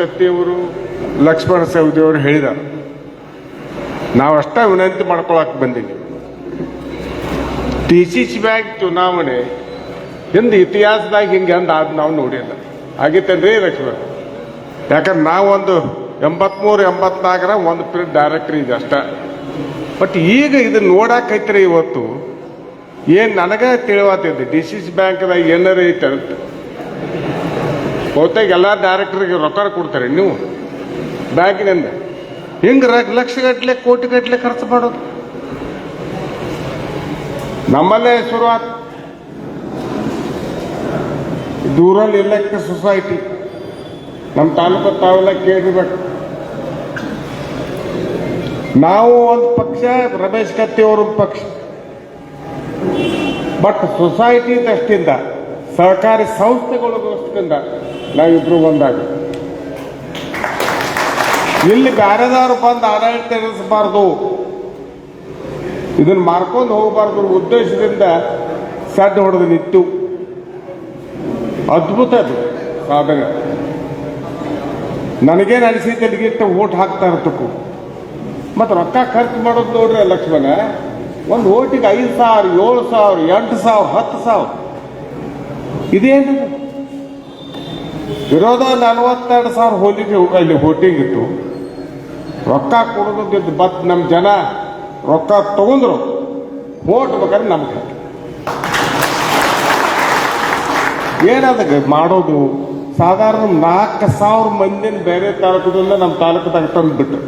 ಕತ್ತಿಯವರು, ಲಕ್ಷ್ಮಣ ಸವದಿಯವರು ಹೇಳಿದ ನಾವು ಅಷ್ಟ ವಿನಂತಿ ಮಾಡ್ಕೊಳಕ್ ಬಂದಿದ್ದೀವಿ ಟಿ ಸಿ ಸಿ ಬ್ಯಾಂಕ್ ಚುನಾವಣೆ ಹಿಂದೆ ಇತಿಹಾಸದಾಗ ಹಿಂಗೆ ಅಂದ ಅದು ನಾವು ನೋಡಿಲ್ಲ. ಆಗಿತ್ತೇನ್ರಿ ಲಕ್ಷ್ಮಣ? ಯಾಕಂದ್ರೆ ನಾವೊಂದು ಎಂಬತ್ಮೂರು, ಎಂಬತ್ನಾಲ್ಕರ ಒಂದು ಪ್ರಿಂಟ್ ಡೈರೆಕ್ಟ್ರಿ ಇದೆ ಅಷ್ಟ. ಬಟ್ ಈಗ ಇದನ್ನ ನೋಡಾಕೈತ್ರಿ ಇವತ್ತು, ಏನು ನನಗೆ ತಿಳಿವಾತಿದ್ದೆ ಡಿ ಸಿ ಸಿ ಬ್ಯಾಂಕ್ದಾಗ ಏನಾರ ಐತೆ ಅಂತ. ಬಹುತೇಕ ಎಲ್ಲ ಡೈರೆಕ್ಟ್ರಿಗೆ ರೊಕ್ಕ ಕೊಡ್ತಾರೆ ನೀವು ಬ್ಯಾಂಕಿನಿಂದ ಹಿಂಗೆ ಲಕ್ಷ ಗಟ್ಟಲೆ ಕೋಟಿ ಗಟ್ಟಲೆ ಖರ್ಚು ಮಾಡೋದು. ನಮ್ಮಲ್ಲೇ ಶುರುವಾತ್. ದೂರಲ್ಲಿ ಇಲ್ಲಕ್ಕೆ ಸೊಸೈಟಿ ನಮ್ಮ ತಾಲೂಕು ತಾವೆಲ್ಲ ಕೇಳಿರ್ಬೇಕು ನಾವು ಒಂದು ಪಕ್ಷ, ರಮೇಶ್ ಕತ್ತಿ ಅವ್ರ ಪಕ್ಷ. ಬಟ್ ಸೊಸೈಟಿ ದೃಷ್ಟಿಯಿಂದ ಸಹಕಾರಿ ಸಂಸ್ಥೆಗಳಿಗೋಸ್ಕರ ನಾವಿಬ್ರು ಒಂದಾಗ. ಇಲ್ಲಿ ಬ್ಯಾರೆದವ್ರು ಬಂದು ಆಡಳಿತ ನಡೆಸಬಾರ್ದು. ಇದನ್ನ ಮಾರ್ಕೊಂಡು ಹೋಗಬಾರ್ದು ಉದ್ದೇಶದಿಂದ ಸಡ್ಡ ಹೊಡೆದು ನಿಂತು ಅದ್ಭುತ ಅದು ಸಾಧನೆ. ನನಗೇನು ಅನಿಸಿದ್ದೆ ಇಲ್ಲಿಗಿಟ್ಟು ಓಟ್ ಹಾಕ್ತಾ ಇರ್ತಕ್ಕು ಮತ್ತು ರೊಕ್ಕ ಖರ್ಚು ಮಾಡೋದು ನೋಡ್ರಿ ಲಕ್ಷ್ಮಣ, ಒಂದು ಓಟಿಗೆ ಐದು ಸಾವಿರ, ಏಳು ಸಾವಿರ, ಎಂಟು ಸಾವಿರ, ಹತ್ತು ಸಾವಿರ. ಇದೇನು? ವಿರೋಧ ನಲ್ವತ್ತೆರಡು ಸಾವಿರ ಹೋಲಿಗೆ ಅಲ್ಲಿ ಹೋಟಿಂಗ್ ಇತ್ತು. ರೊಕ್ಕ ಕೊಡೋದಿದ್ದು ಬತ್ ನಮ್ಮ ಜನ ರೊಕ್ಕ ತಗೊಂಡ್ರು. ಓಟ್ ಬೇಕಾದ್ರೆ ನಮ್ಗೆ. ಏನದಕ್ಕೆ ಮಾಡೋದು, ಸಾಧಾರಣ ನಾಲ್ಕು ಸಾವಿರ ಮಂದಿನ ಬೇರೆ ತಾಲೂಕದಿಂದ ನಮ್ಮ ತಾಲೂಕದಾಗ ತಂದ್ಬಿಟ್ಟು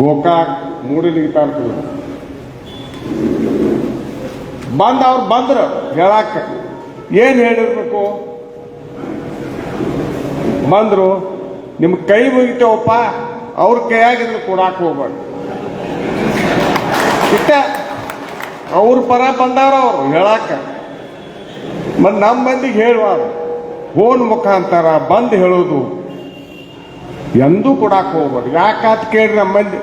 ಗೋಕಾಕ್, ಮೂಡಲಿಗೆ ತಾಲೂಕು ಬಂದ ಅವ್ರು ಬಂದ್ರು, ಹೇಳಾಕ. ಏನು ಹೇಳಿರ್ಬೇಕು? ಬಂದ್ರು ನಿಮ್ಮ ಕೈ ಮುಗಿತೇವಪ್ಪ, ಅವ್ರ ಕೈಯಾಗಿದ್ರು ಕೊಡಾಕ ಹೋಗ್ಬಾರ್ದು ಇಟ್ಟ ಅವ್ರ ಪರ ಬಂದವ್ರ ಅವರು, ಹೇಳಾಕ. ಮತ್ತು ನಮ್ಮ ಮಂದಿಗೆ ಹೇಳುವಾರ ಫೋನ್ ಮುಖಾಂತರ ಬಂದು ಹೇಳೋದು, ಎಂದೂ ಕೊಡಾಕ ಹೋಗ್ಬಾರ್ದು ಯಾಕಾತ್ ಕೇಳ್ರಿ ನಮ್ಮ ಮಂದಿ.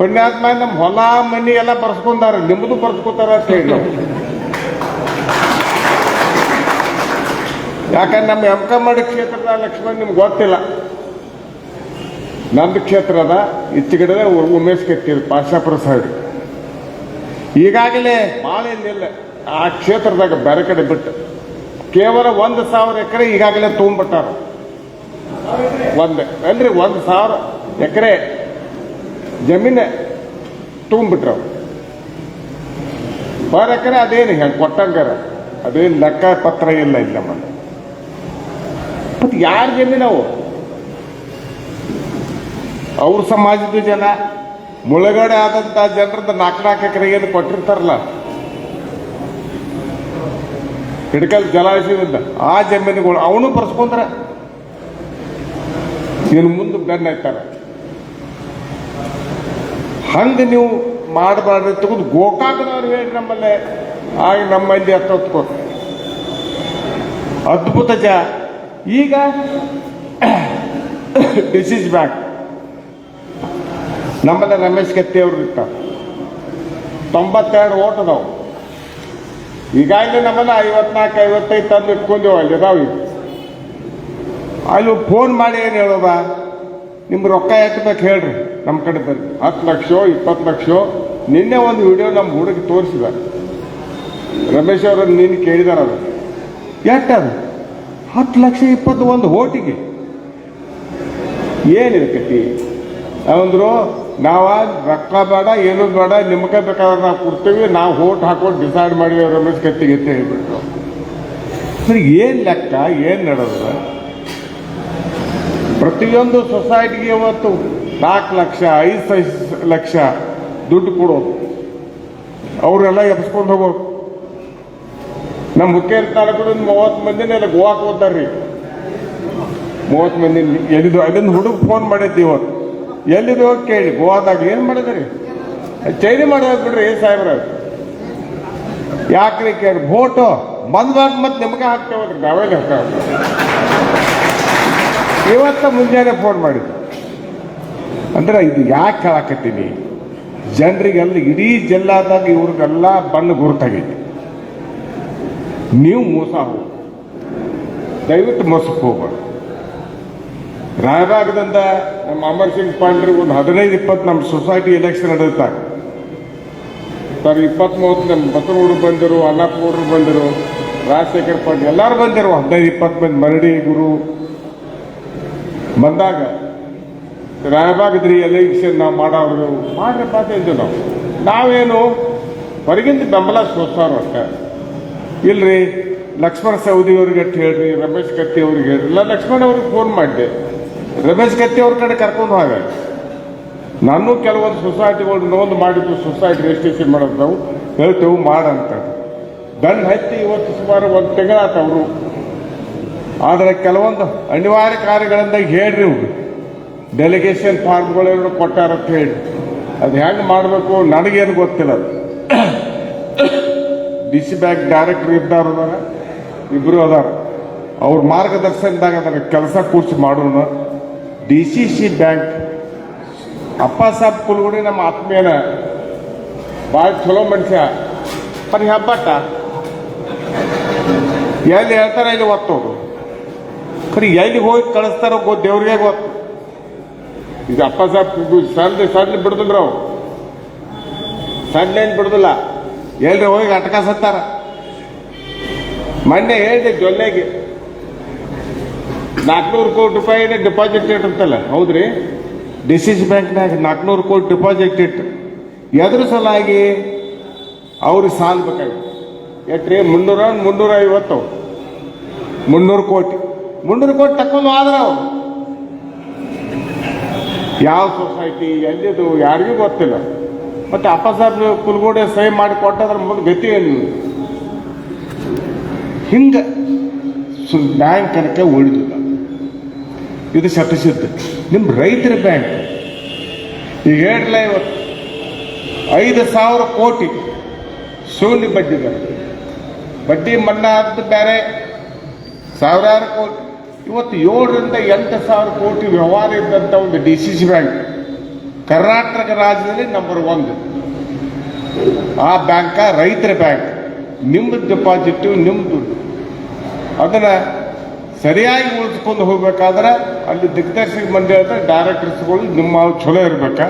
ಪುಣ್ಯಾತ್ಮ ನಮ್ಮ ಹೊಲ, ಮನಿ ಎಲ್ಲ ಬರ್ಸ್ಕೊಂಡಾರ ನಿಮ್ಮದು ಬರ್ಸ್ಕೊತಾರ ಅಂತ ಹೇಳಿ ನಾವು. ಯಾಕಂದ್ರೆ ನಮ್ಮ ಎಂ ಕಮ್ಮಡಿ ಕ್ಷೇತ್ರದ ಲಕ್ಷ್ಮಣ್ ನಿಮ್ಗೆ ಗೊತ್ತಿಲ್ಲ. ನಂದು ಕ್ಷೇತ್ರ ಅದ ಇಚ್ಚಿಗಡೆ ಉಮೇಶ್ ಕೆತ್ತಿರು ಪಾಶಾಪುರ ಸೈಡ್ ಈಗಾಗಲೇ ಭಾಳ ಏನಿಲ್ಲ ಆ ಕ್ಷೇತ್ರದಾಗ ಬೇರೆ ಕಡೆ ಬಿಟ್ಟು. ಕೇವಲ ಒಂದು ಸಾವಿರ ಎಕರೆ ಈಗಾಗಲೇ ತೊಗೊಂಡ್ಬಿಟ್ಟಾರ ಒಂದು. ಅಂದ್ರೆ ಒಂದು ಸಾವಿರ ಎಕರೆ ಜಮೀನೆ ತುಂಬಿಟ್ರು. ಪರ್ ಎಕರೆ ಅದೇನು ಹೆಂಗ್ ಕೊಟ್ಟಂಗಾರ. ಅದೇನು ಲೆಕ್ಕ ಪತ್ರ ಇಲ್ಲ ಇಲ್ಲ ನಮ್ಮಲ್ಲಿ. ಮತ್ತು ಯಾರ ಜಮೀನವು ಅವ್ರ ಸಮಾಜದ ಜನ, ಮುಳುಗಡೆ ಆದಂತ ಜನರದ ನಾಲ್ಕು ನಾಲ್ಕು ಎಕರೆ ಏನು ಕೊಟ್ಟಿರ್ತಾರಲ್ಲ. ಹಿಡ್ಕಲ್ ಜಲಾಶಯದಿಂದ ಆ ಜಮೀನುಗಳು ಅವನು ಬರ್ಸ್ಕೊಂಡ್ರ. ಇನ್ನು ಮುಂದೆ ಬೆನ್ನ ಇರ್ತಾರೆ ಹಂಗೆ ನೀವು ಮಾಡಬಾರ್ದು ತೆಗೆದು ಗೋಕಾಕದವ್ರು ಹೇಳಿ ನಮ್ಮಲ್ಲೇ. ಆಗ ನಮ್ಮಲ್ಲಿ ಹತ್ತೊತ್ಕೋ ಅದ್ಭುತ ಜ. ಈಗ ಡಿಸೀಸ್ ಬ್ಯಾಕ್ ನಮ್ಮಲ್ಲಿ ರಮೇಶ್ ಅವರು ಇರ್ತಾರೆ. ತೊಂಬತ್ತೆರಡು ಓಟ್ ಅದಾವು. ಈಗಾಗಲೇ ನಮ್ಮನ್ನ ಐವತ್ನಾಲ್ಕು, ಐವತ್ತೈದು ತಂದು ಇಟ್ಕೊಂಡೆವು ಅಲ್ಲಿ ಈಗ. ಅಲ್ಲಿ ಫೋನ್ ಮಾಡಿ ಏನು ಹೇಳೋದ ನಿಮ್ಮ ರೊಕ್ಕ ಎತ್ತಬೇಕು ಹೇಳ್ರಿ. ನಮ್ಮ ಕಡೆ ಬರ್ರಿ ಹತ್ತು ಲಕ್ಷ, ಇಪ್ಪತ್ತು ಲಕ್ಷ, ನಿನ್ನೆ ಒಂದು ವಿಡಿಯೋ ನಮ್ಮ ಹುಡುಗಿ ತೋರಿಸಿದ ರಮೇಶ್ ಅವರನ್ನು ನೀನು ಕೇಳಿದಾರ ಅದು? ಎಟ್ಟದು ಹತ್ತು ಲಕ್ಷ, ಇಪ್ಪತ್ತು ಒಂದು ಓಟಿಗೆ. ಏನಿದೆ ಕಟ್ಟಿ? ಅಂದ್ರು, ನಾವ ರೊಕ್ಕ ಬೇಡ, ಏನು ಬೇಡ, ನಿಮ್ಗೆ ಬೇಕಾದ್ರೆ ನಾವು ಕೊಡ್ತೀವಿ, ನಾವು ಓಟ್ ಹಾಕೊಂಡು ಡಿಸೈಡ್ ಮಾಡಿವಿ ರಮೇಶ್ ಕಟ್ಟಿಗೆ ಅಂತ ಹೇಳ್ಬಿಟ್ಟು ಸರಿ, ಏನು ಲೆಕ್ಕ, ಏನು ನಡೆದ ಪ್ರತಿಯೊಂದು ಸೊಸೈಟಿಗೆ ಇವತ್ತು ನಾಲ್ಕು ಲಕ್ಷ, ಐದು ಲಕ್ಷ ದುಡ್ಡು ಕೊಡೋದು. ಅವರೆಲ್ಲ ಎಬ್ಸ್ಕೊಂಡು ಹೋಗೋದು ನಮ್ಮ ಮುಖ್ಯ ತಾಲೂಕು ಮೂವತ್ತು ಮಂದಿನ ಎಲ್ಲ ಗೋವಾಕ್ ರೀ ಮೂವತ್ತು ಮಂದಿ ಎಲ್ಲಿದ್ದು ಅಲ್ಲಿಂದ ಹುಡುಗ ಫೋನ್ ಮಾಡಿದ್ದೆ ಇವತ್ತು. ಎಲ್ಲಿದ್ದು ಕೇಳಿ, ಗೋವಾದಾಗ ಏನು ಮಾಡಿದ್ರಿ? ಚೈನಿ ಮಾಡೋದು ಬಿಡ್ರಿ ಸಾಹೇಬ್ರ. ಯಾಕ್ರಿ ಕೇಳಿ ಭೋಟು ಬಂದ್ವಾಗ ಮತ್ತೆ ನಿಮಗೆ ಹಾಕ್ತೇವಲ್ರಿ ನಾವೇನು ಇವತ್ತ ಮುಂಜಾನೆ ಫೋನ್ ಮಾಡಿದ್ದು. ಅಂದ್ರೆ ಇದು ಯಾಕೆ ಹೇಳಕತ್ತೀನಿ? ಜನರಿಗೆಲ್ಲ ಇಡೀ ಜಿಲ್ಲಾದಾಗ ಇವ್ರಿಗೆಲ್ಲ ಬಣ್ಣ ಗುರುತಾಗೈತಿ. ನೀವು ಮೋಸ ಹೋಗಿ ದಯವಿಟ್ಟು ಮೋಸಕ್ಕೆ ಹೋಗ್ಬಾರ್ದು ರಾಯಬಾಗದಿಂದ ನಮ್ಮ ಅಮರ್ ಸಿಂಗ್ ಪಾಂಡ್ರಿ ಒಂದು ಹದಿನೈದು ಇಪ್ಪತ್ತು ನಮ್ಮ ಸೊಸೈಟಿ ಎಲೆಕ್ಷನ್ ನಡೆಯುತ್ತಾರೆ ಸರ್ ಇಪ್ಪತ್ತ್ ಮೂವತ್ತು ನಮ್ಮ ಬಸರೂರು ಬಂದರು ಅನ್ನಪ್ಪಗೌಡರು ಬಂದರು, ರಾಜಶೇಖರ್ ಪಾಂಡ್ರಿ ಎಲ್ಲರೂ ಬಂದರು. ಹದಿನೈದು ಇಪ್ಪತ್ತು ಮಂದಿ ಮರಡಿ ಗುರು ಬಂದಾಗ ರಾಯಬಾಗದ್ರಿ ಎಲೆಕ್ಷನ್ ನಾವು ಮಾಡೋರು ಮಾಡ್ರಪ್ಪ ಅಂತ ನಾವು. ನಾವೇನು ಹೊರಗಿಂದ ಬೆಂಬಲ ಸೋಸ್ತಾರ ಅಷ್ಟೇ. ಇಲ್ರಿ, ಲಕ್ಷ್ಮಣ ಸೌದಿ ಅವ್ರಿಗೆ ಅಟ್ಟು ಹೇಳ್ರಿ, ರಮೇಶ್ ಕತ್ತಿ ಅವ್ರಿಗೆ. ಹೇಳ್ರಿ ಇಲ್ಲ, ಲಕ್ಷ್ಮಣ ಅವ್ರಿಗೆ ಫೋನ್ ಮಾಡಿದೆ. ರಮೇಶ್ ಕತ್ತಿ ಅವ್ರ ಕಡೆ ಕರ್ಕೊಂಡು ಹೋಗ ನಾನು ಕೆಲವೊಂದು ಸೊಸೈಟಿಗಳು ನೋಂದು ಮಾಡಿದ್ದು ಸೊಸೈಟಿ ರಿಜಿಸ್ಟ್ರೇಷನ್ ಮಾಡೋದು ನಾವು. ಹೇಳ್ತೇವೆ ಮಾಡಂತ ದಂಡ ಹತ್ತಿ ಇವತ್ತು ಸುಮಾರು ಒಂದು ತಿಂಗಳಾತವರು ಆದರೆ ಕೆಲವೊಂದು ಅನಿವಾರ್ಯ ಕಾರ್ಯಗಳಿಂದ ಹೇಳ್ರಿ ಇವ್ರು. ಡೆಲಿಗೇಷನ್ ಫಾರ್ಮ್ಗಳೇನು ಕೊಟ್ಟಾರ ಅಂತ ಹೇಳಿ. ಅದು ಹೆಂಗೆ ಮಾಡಬೇಕು ನನಗೇನು ಗೊತ್ತಿಲ್ಲ ಡಿ ಸಿ ಬ್ಯಾಂಕ್ ಡೈರೆಕ್ಟರ್ ಇದ್ದಾರು ಅದಾರ ಇಬ್ಬರು ಅದಾರ. ಅವ್ರ ಮಾರ್ಗದರ್ಶನದಾಗ ಅದನ್ನ ಕೆಲಸ ಕೂರ್ಸಿ ಮಾಡೋಣ. ಡಿ ಸಿ ಸಿ ಬ್ಯಾಂಕ್ ಅಪ್ಪ ಸಾಬ್ ಕುಲ್ಗುಡಿ ನಮ್ಮ ಆತ್ಮೀಯನ ಭಾಳ ಚಲೋ ಮನುಷ್ಯ. ಬರೀ ಹಬ್ಬಟ್ಟ. ಎಲ್ಲಿ ಹೇಳ್ತಾರೆ ಇಲ್ಲಿ ಒತ್ತೋದು ಖರಿ ಎಲ್ಲಿ ಹೋಗಿ ಕಳಿಸ್ತಾರೋ ಗೋ, ದೇವ್ರಿಗೆ ಗೊತ್ತು. ಈಗ ಅಪ್ಪ ಸಾಬ್ ಸಣ್ಣ ಸಣ್ಣ ಬಿಡುದಿಲ್ಲ ಅವ್ರು ಸಣ್ಣ ಏನು ಬಿಡುದಿಲ್ಲ. ಎಲ್ರಿ ಹೋಗಿ ಅಟ್ಕಾಸತ್ತಾರ ಮೊನ್ನೆ ಹೇಳಿದೆ ಜೊಲ್ಲೆಗೆ. ನಾಲ್ಕುನೂರು ಕೋಟಿ ರೂಪಾಯಿನ ಡಿಪಾಸಿಟ್ ಇಟ್ಟಂತಲ್ಲ ಹೌದ್ರಿ? ಡಿ ಸಿ ಸಿ ಬ್ಯಾಂಕ್ನಾಗ ನಾಲ್ಕುನೂರು ಕೋಟಿ ಡಿಪಾಸಿಟ್ ಇಟ್ಟು ಎದ್ರ ಸಲಾಗಿ ಅವ್ರಿಗೆ ಸಾಲ ಬೇಕಾಗಿ ಎಟ್ರಿ? ಮುನ್ನೂರ ಮುನ್ನೂರ ಐವತ್ತು ಮುನ್ನೂರು ಕೋಟಿ. ಮುನ್ನೂರು ಕೋಟಿ ತಕ್ಕೊಂಡು ಆದ್ರೆ ಅವ್ರು. ಯಾವ ಸೊಸೈಟಿ ಎಲ್ಲಿದು, ಯಾರಿಗೂ ಗೊತ್ತಿಲ್ಲ. ಮತ್ತೆ ಅಪ್ಪ ಸಾಹೇಬ್ ಕುಲ್ಗೋಡೆ ಸಹಿ ಮಾಡಿ ಕೊಟ್ಟದ್ರ ಮುಂದೆ ಗತಿ ಏನು? ಸು ಬ್ಯಾಂಕ್ ಕನಕ ಉಳಿದಿಲ್ಲ. ಇದು ಶತಸಿದ್ಧ ನಿಮ್ಮ ರೈತರ ಬ್ಯಾಂಕ್ ಈಗ ಹೇಳ್ರಲ್ಲ ಇವತ್ತು, ಐದು ಸಾವಿರ ಕೋಟಿ ಶೂನ್ಯ ಬಡ್ಡಿ ಬಡ್ಡಿ ಮನ್ನಾ ಅಂತ ಬೇರೆ, ಸಾವಿರಾರು ಕೋಟಿ. ಇವತ್ತು ಏಳರಿಂದ ಎಂಟು ಸಾವಿರ ಕೋಟಿ ವ್ಯವಹಾರ ಇದ್ದಂಥ ಒಂದು D C C bank Karnataka ರಾಜ್ಯದಲ್ಲಿ ನಂಬರ್ ಒಂದು ಆ ಬ್ಯಾಂಕ ರೈತರ ಬ್ಯಾಂಕ್. ನಿಮ್ಮದು ಡೆಪಾಸಿಟ್ ನಿಮ್ಮ ದುಡ್ಡು. ಅದನ್ನು ಸರಿಯಾಗಿ ಉಳಿಸ್ಕೊಂಡು ಹೋಗ್ಬೇಕಾದ್ರೆ ಅಲ್ಲಿ ದಿಗ್ದರ್ಶಕ ಅಂದರೆ ಡೈರೆಕ್ಟರ್ಸ್ಗಳು ನಿಮ್ಮ ಚಲೋ ಇರ್ಬೇಕ?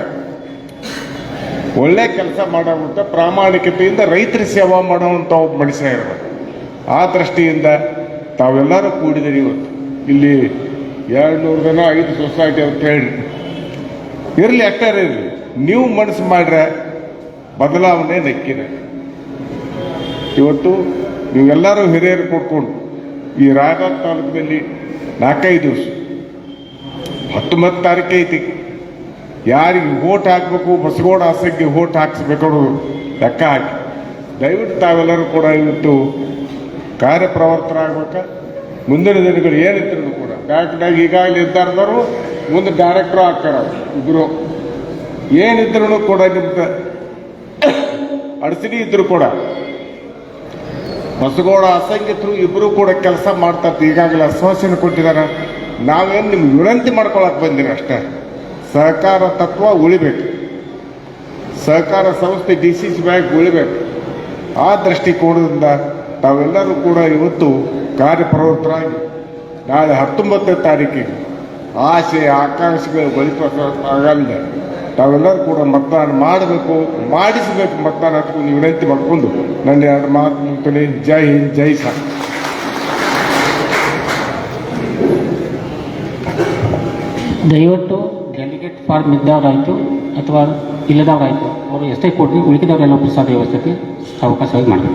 ಒಳ್ಳೆ ಕೆಲಸ ಮಾಡೋವಂಥ ಪ್ರಾಮಾಣಿಕತೆಯಿಂದ ರೈತರ ಸೇವಾ ಮಾಡುವಂಥ ಮನುಷ್ಯ ಇರಬೇಕು. ಆ ದೃಷ್ಟಿಯಿಂದ ತಾವೆಲ್ಲರೂ ಕೂಡಿದಿರಿ ಇವತ್ತು. ಇಲ್ಲಿ ಎರಡು ನೂರು ಜನ ಐದು ಸೊಸೈಟಿ ಅಂತ ಹೇಳಿ ಇರಲಿ ಅಕ್ಟಾರ ಇರಲಿ. ನೀವು ಮನಸ್ಸು ಮಾಡ್ರೆ ಬದಲಾವಣೆ ನೆಕ್ಕಿದೆ. ಇವತ್ತು ನೀವೆಲ್ಲರೂ ಹಿರಿಯರು ಕೊಟ್ಕೊಂಡು ಈ ರಾಯಬಾಗ್ ತಾಲೂಕಿನಲ್ಲಿ ನಾಲ್ಕೈದು ದಿವಸ, ಹತ್ತೊಂಬತ್ತು ತಾರೀಕು ಐತಿ. ಯಾರಿಗೆ ಓಟ್ ಹಾಕಬೇಕು ಬಸಗೋಡ ಆಸೆಗೆ ಓಟ್ ಹಾಕಿಸ್ಬೇಕು ಲೆಕ್ಕ ಹಾಕಿ. ದಯವಿಟ್ಟು ತಾವೆಲ್ಲರೂ ಕೂಡ ಇವತ್ತು ಕಾರ್ಯಪ್ರವರ್ತರಾಗ್ಬೇಕ? ಮುಂದಿನ ದಿನಗಳು ಏನಿದ್ರು ಕೂಡ. ಬ್ಯಾಂಕ್ನಾಗ ಈಗಾಗಲೇ ಇದ್ದಾರ್ದವರು ಮುಂದೆ ಡೈರೆಕ್ಟ್ರು ಆಗ್ತಾರ ಇಬ್ಬರು ಏನಿದ್ರು ಕೂಡ ನಿಮ್ಗೆ ಅಡಚಣೆ ಇದ್ರು ಕೂಡ. ಹೊಸಗೌಡ ಅಸಂಖ್ಯತರು ಇಬ್ಬರು ಕೂಡ ಕೆಲಸ ಮಾಡ್ತಾ ಇರ್ತಾರೆ. ಈಗಾಗಲೇ ಆಶ್ವಾಸನೆ ಕೊಟ್ಟಿದ್ದಾರೆ. ನಾವೇನು ನಿಮ್ಗೆ ವಿನಂತಿ ಮಾಡ್ಕೊಳಕ್ ಬಂದಿರ ಅಷ್ಟೇ. ಸಹಕಾರ ತತ್ವ ಉಳಿಬೇಕು. ಸಹಕಾರ ಸಂಸ್ಥೆ ಡಿ ಸಿ ಸಿ ಬ್ಯಾಂಕ್ ಉಳಿಬೇಕು. ಆ ದೃಷ್ಟಿಕೋನದಿಂದ ತಾವೆಲ್ಲರೂ ಕೂಡ ಇವತ್ತು ಕಾರ್ಯಪ್ರವೃತ್ತರಾಗಿ ನಾಳೆ ಹತ್ತೊಂಬತ್ತನೇ ತಾರೀಕಿಗೆ ಆಸೆ ಆಕಾಂಕ್ಷೆಗಳು ಬಲಿಪಡಿಸೋಕ್ಕಾಗಲ್ಲ ತಾವೆಲ್ಲರೂ ಕೂಡ ಮತದಾನ ಮಾಡಬೇಕು, ಮಾಡಿಸಬೇಕು ಮತದಾನ ಹತ್ಕೊಂಡು ವಿನಂತಿ ಮಾಡಿಕೊಂಡು ನನ್ನ ಎರಡು ಮಾತು ಮುಗ್ತೇನೆ ಜೈ ಹಿಂದ್, ಜೈ ಸಾ ದಯವಿಟ್ಟು ಡೆಲಿಗೇಟ್ ಫಾರ್ಮ್ ಇದ್ದವರಾಯಿತು ಅಥವಾ ಇಲ್ಲದವರಾಯಿತು ಅವರು ಎಷ್ಟೇ ಕೊಟ್ಟರು ಉಳಿದವರೆಲ್ಲ ಪ್ರಸಾದ ವ್ಯವಸ್ಥೆಗೆ ಅವಕಾಶವಾಗಿ ಮಾಡಿ